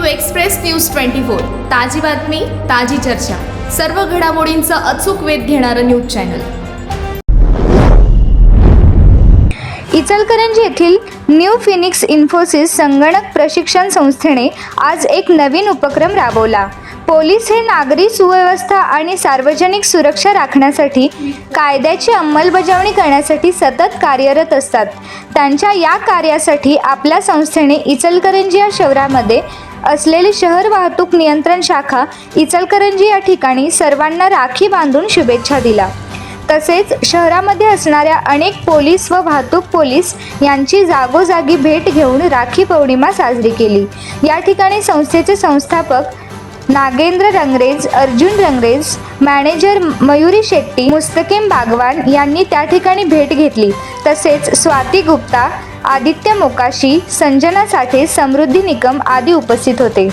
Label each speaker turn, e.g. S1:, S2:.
S1: Express news twenty four. ताजी बातमी ताजी चर्चा. सर्व घडामोडींचा अचूक वेध घेणारं न्यूज चॅनल.
S2: इचलकरंजी येथील न्यू फिनिक्स इन्फोसिस संगणक प्रशिक्षण संस्थेने आज एक नवीन उपक्रम राबवला. पोलीस हे नागरी सुव्यवस्था आणि सार्वजनिक सुरक्षा राखण्यासाठी कायद्याची अंमलबजावणी करण्यासाठी सतत कार्यरत असतात. त्यांच्या या कार्यासाठी आपल्या संस्थेने इचलकरंजी या शहरामध्ये असलेली शहर वाहतूक नियंत्रण शाखा इचलकरंजी या ठिकाणी सर्वांना राखी बांधून शुभेच्छा दिला तसेच शहरामध्ये असणाऱ्या अनेक पोलीस व वाहतूक पोलीस यांची जागोजागी भेट घेऊन राखी पौर्णिमा साजरी केली. या ठिकाणी संस्थेचे संस्थापक नागेंद्र रंगरेज अर्जुन रंगरेज मॅनेजर मयुरी शेट्टी मुस्तकीम बागवान यांनी त्या ठिकाणी भेट घेतली. तसेच स्वाती गुप्ता आदित्य मोकाशी संजना साठे समृद्धी निकम आदी उपस्थित होते.